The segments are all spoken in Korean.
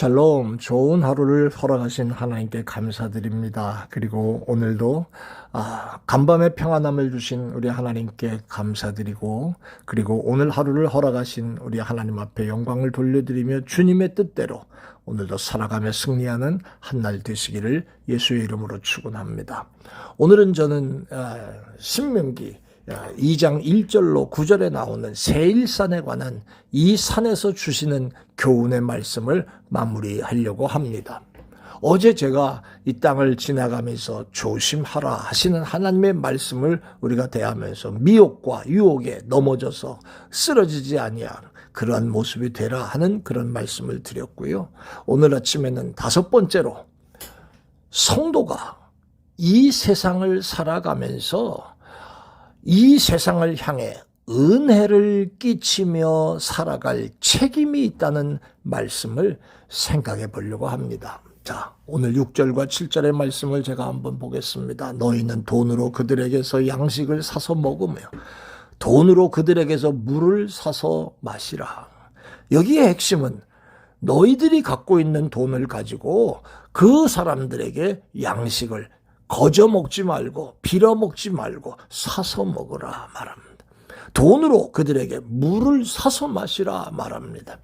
샬롬, 좋은 하루를 허락하신 하나님께 감사드립니다. 그리고 오늘도 아, 간밤의 평안함을 주신 우리 하나님께 감사드리고, 그리고 오늘 하루를 허락하신 우리 하나님 앞에 영광을 돌려드리며 주님의 뜻대로 오늘도 살아가며 승리하는 한날 되시기를 예수의 이름으로 축원합니다. 오늘은 저는 아, 신명기 2장 1절로 9절에 나오는 세일산에 관한 이 산에서 주시는 교훈의 말씀을 마무리하려고 합니다. 어제 제가 이 땅을 지나가면서 조심하라 하시는 하나님의 말씀을 우리가 대하면서 미혹과 유혹에 넘어져서 쓰러지지 아니하는 그러한 모습이 되라 하는 그런 말씀을 드렸고요. 오늘 아침에는 다섯 번째로 성도가 이 세상을 살아가면서 이 세상을 향해 은혜를 끼치며 살아갈 책임이 있다는 말씀을 생각해 보려고 합니다. 자, 오늘 6절과 7절의 말씀을 제가 한번 보겠습니다. 너희는 돈으로 그들에게서 양식을 사서 먹으며 돈으로 그들에게서 물을 사서 마시라. 여기에 핵심은 너희들이 갖고 있는 돈을 가지고 그 사람들에게 양식을 거저 먹지 말고 빌어 먹지 말고 사서 먹으라 말합니다. 돈으로 그들에게 물을 사서 마시라 말합니다.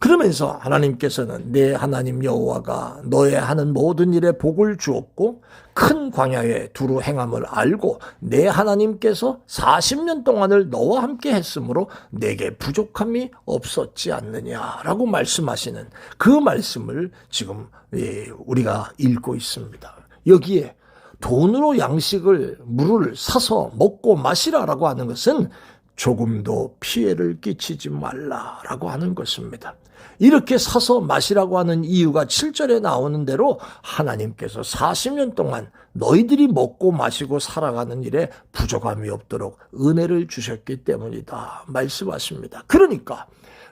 그러면서 하나님께서는 내 하나님 여호와가 너의 하는 모든 일에 복을 주었고 큰 광야에 두루 행함을 알고 내 하나님께서 40년 동안을 너와 함께 했으므로 내게 부족함이 없었지 않느냐라고 말씀하시는 그 말씀을 지금 예, 우리가 읽고 있습니다. 여기에 돈으로 양식을 물을 사서 먹고 마시라라고 하는 것은 조금도 피해를 끼치지 말라라고 하는 것입니다. 이렇게 사서 마시라고 하는 이유가 7절에 나오는 대로 하나님께서 40년 동안 너희들이 먹고 마시고 살아가는 일에 부족함이 없도록 은혜를 주셨기 때문이다. 말씀하십니다. 그러니까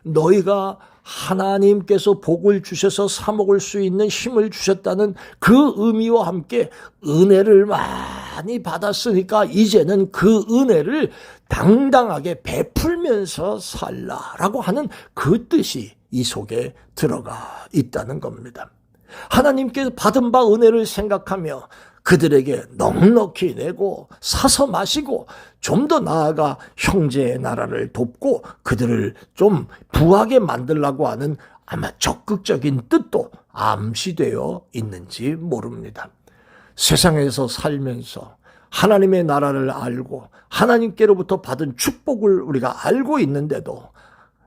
너희가 하나님께서 복을 주셔서 사먹을 수 있는 힘을 주셨다는 그 의미와 함께 은혜를 많이 받았으니까 이제는 그 은혜를 당당하게 베풀면서 살라라고 하는 그 뜻이 이 속에 들어가 있다는 겁니다. 하나님께 받은 바 은혜를 생각하며 그들에게 넉넉히 내고 사서 마시고 좀 더 나아가 형제의 나라를 돕고 그들을 좀 부하게 만들라고 하는 아마 적극적인 뜻도 암시되어 있는지 모릅니다. 세상에서 살면서 하나님의 나라를 알고 하나님께로부터 받은 축복을 우리가 알고 있는데도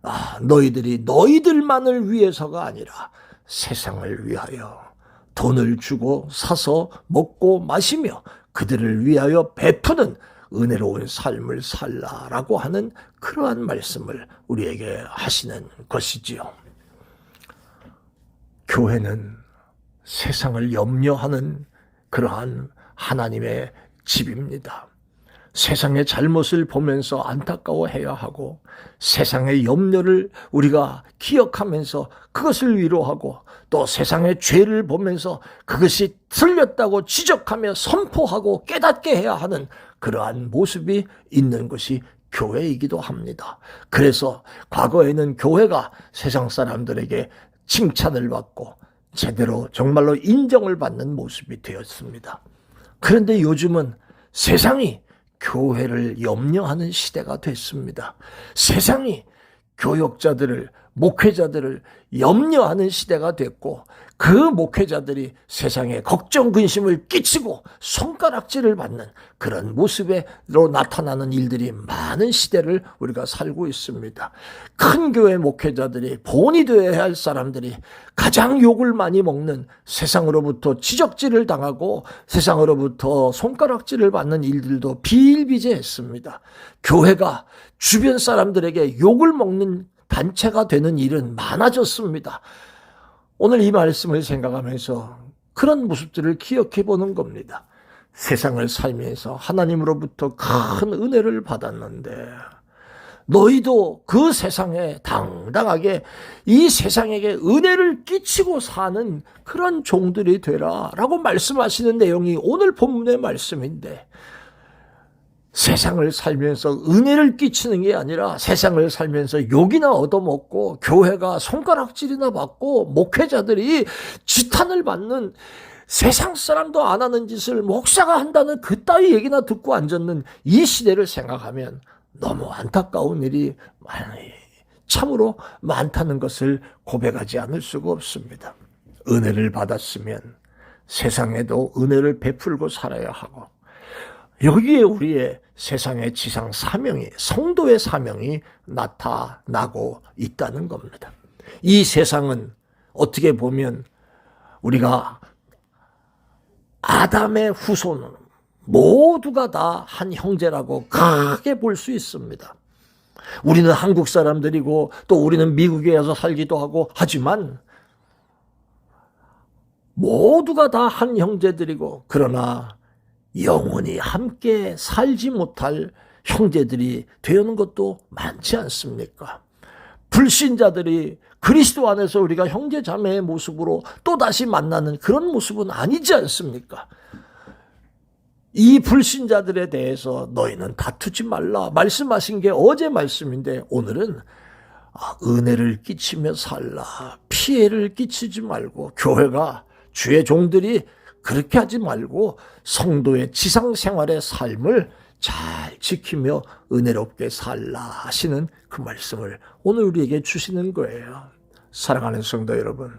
아, 너희들이 너희들만을 위해서가 아니라 세상을 위하여 돈을 주고 사서 먹고 마시며 그들을 위하여 베푸는 은혜로운 삶을 살라라고 하는 그러한 말씀을 우리에게 하시는 것이지요. 교회는 세상을 염려하는 그러한 하나님의 집입니다. 세상의 잘못을 보면서 안타까워해야 하고 세상의 염려를 우리가 기억하면서 그것을 위로하고 또 세상의 죄를 보면서 그것이 틀렸다고 지적하며 선포하고 깨닫게 해야 하는 그러한 모습이 있는 것이 교회이기도 합니다. 그래서 과거에는 교회가 세상 사람들에게 칭찬을 받고 제대로 정말로 인정을 받는 모습이 되었습니다. 그런데 요즘은 세상이 교회를 염려하는 시대가 됐습니다. 세상이 교역자들을 목회자들을 염려하는 시대가 됐고 그 목회자들이 세상에 걱정 근심을 끼치고 손가락질을 받는 그런 모습으로 나타나는 일들이 많은 시대를 우리가 살고 있습니다. 큰 교회 목회자들이 본이 되어야 할 사람들이 가장 욕을 많이 먹는 세상으로부터 지적질을 당하고 세상으로부터 손가락질을 받는 일들도 비일비재했습니다. 교회가 주변 사람들에게 욕을 먹는 단체가 되는 일은 많아졌습니다. 오늘 이 말씀을 생각하면서 그런 모습들을 기억해 보는 겁니다. 세상을 살면서 하나님으로부터 큰 은혜를 받았는데 너희도 그 세상에 당당하게 이 세상에게 은혜를 끼치고 사는 그런 종들이 되라 라고 말씀하시는 내용이 오늘 본문의 말씀인데 세상을 살면서 은혜를 끼치는 게 아니라 세상을 살면서 욕이나 얻어먹고 교회가 손가락질이나 받고 목회자들이 지탄을 받는 세상 사람도 안 하는 짓을 목사가 한다는 그따위 얘기나 듣고 앉았는 이 시대를 생각하면 너무 안타까운 일이 많이 참으로 많다는 것을 고백하지 않을 수가 없습니다. 은혜를 받았으면 세상에도 은혜를 베풀고 살아야 하고 여기에 우리의 세상의 지상 사명이 성도의 사명이 나타나고 있다는 겁니다. 이 세상은 어떻게 보면 우리가 아담의 후손 모두가 다 한 형제라고 크게 볼 수 있습니다. 우리는 한국 사람들이고 또 우리는 미국에 와서 살기도 하고 하지만 모두가 다 한 형제들이고 그러나 영원히 함께 살지 못할 형제들이 되는 것도 많지 않습니까? 불신자들이 그리스도 안에서 우리가 형제 자매의 모습으로 또다시 만나는 그런 모습은 아니지 않습니까? 이 불신자들에 대해서 너희는 다투지 말라 말씀하신 게 어제 말씀인데 오늘은 아, 은혜를 끼치며 살라 피해를 끼치지 말고 교회가 주의 종들이 그렇게 하지 말고 성도의 지상 생활의 삶을 잘 지키며 은혜롭게 살라 하시는 그 말씀을 오늘 우리에게 주시는 거예요. 사랑하는 성도 여러분,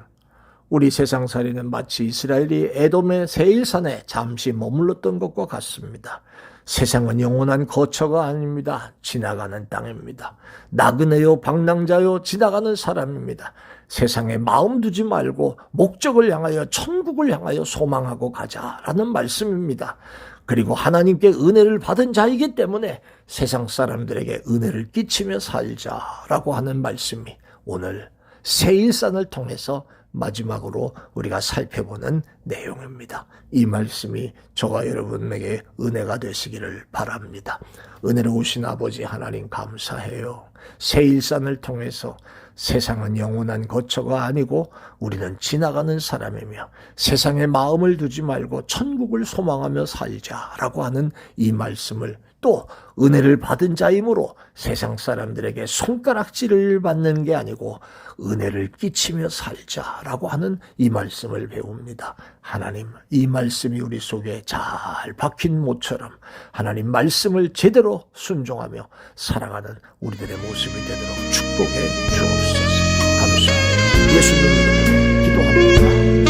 우리 세상살이는 마치 이스라엘이 에돔의 세일산에 잠시 머물렀던 것과 같습니다. 세상은 영원한 거처가 아닙니다. 지나가는 땅입니다. 나그네요, 방랑자요, 지나가는 사람입니다. 세상에 마음 두지 말고 목적을 향하여 천국을 향하여 소망하고 가자라는 말씀입니다. 그리고 하나님께 은혜를 받은 자이기 때문에 세상 사람들에게 은혜를 끼치며 살자라고 하는 말씀이 오늘 세일산을 통해서 마지막으로 우리가 살펴보는 내용입니다. 이 말씀이 저와 여러분에게 은혜가 되시기를 바랍니다. 은혜로우신 아버지 하나님 감사해요. 세일산을 통해서 세상은 영원한 거처가 아니고 우리는 지나가는 사람이며 세상에 마음을 두지 말고 천국을 소망하며 살자라고 하는 이 말씀을 또 은혜를 받은 자이므로 세상 사람들에게 손가락질을 받는 게 아니고 은혜를 끼치며 살자라고 하는 이 말씀을 배웁니다. 하나님, 이 말씀이 우리 속에 잘 박힌 모처럼 하나님 말씀을 제대로 순종하며 살아가는 우리들의 모습이 되도록 축복해 주옵소서. 也许你已经读懂一段话。